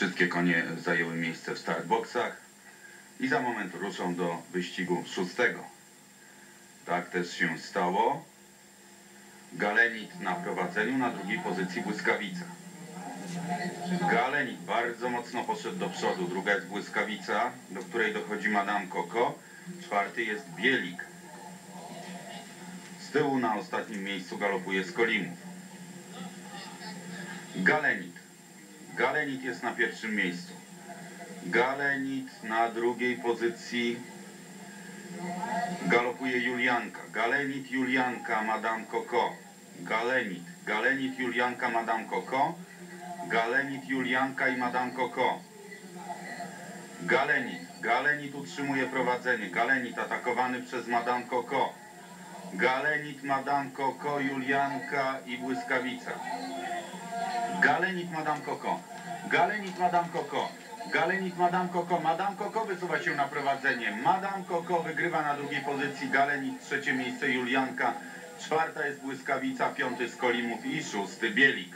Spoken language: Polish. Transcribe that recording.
Wszystkie konie zajęły miejsce w startboxach i za moment ruszą do wyścigu szóstego. Tak też się stało. Galenit na prowadzeniu, na drugiej pozycji Błyskawica. Galenit bardzo mocno poszedł do przodu, druga jest Błyskawica, do której dochodzi Madame Coco, czwarty jest Bielik. Z tyłu na ostatnim miejscu galopuje Skolimów. Galenit. Galenit jest na pierwszym miejscu. Galenit na drugiej pozycji galopuje Julianka. Galenit, Julianka, Madame Coco. Galenit. Galenit, Julianka, Madame Coco. Galenit, Julianka i Madame Coco. Galenit. Galenit utrzymuje prowadzenie. Galenit atakowany przez Madame Coco. Galenit, Madame Coco, Julianka i Błyskawica. Galenit Madame Coco. Galenit Madame Coco. Galenit Madame Coco. Madame Coco wysuwa się na prowadzenie. Madame Coco wygrywa na drugiej pozycji. Galenit trzecie miejsce Julianka. Czwarta jest Błyskawica, piąty Skolimów i szósty Bielik.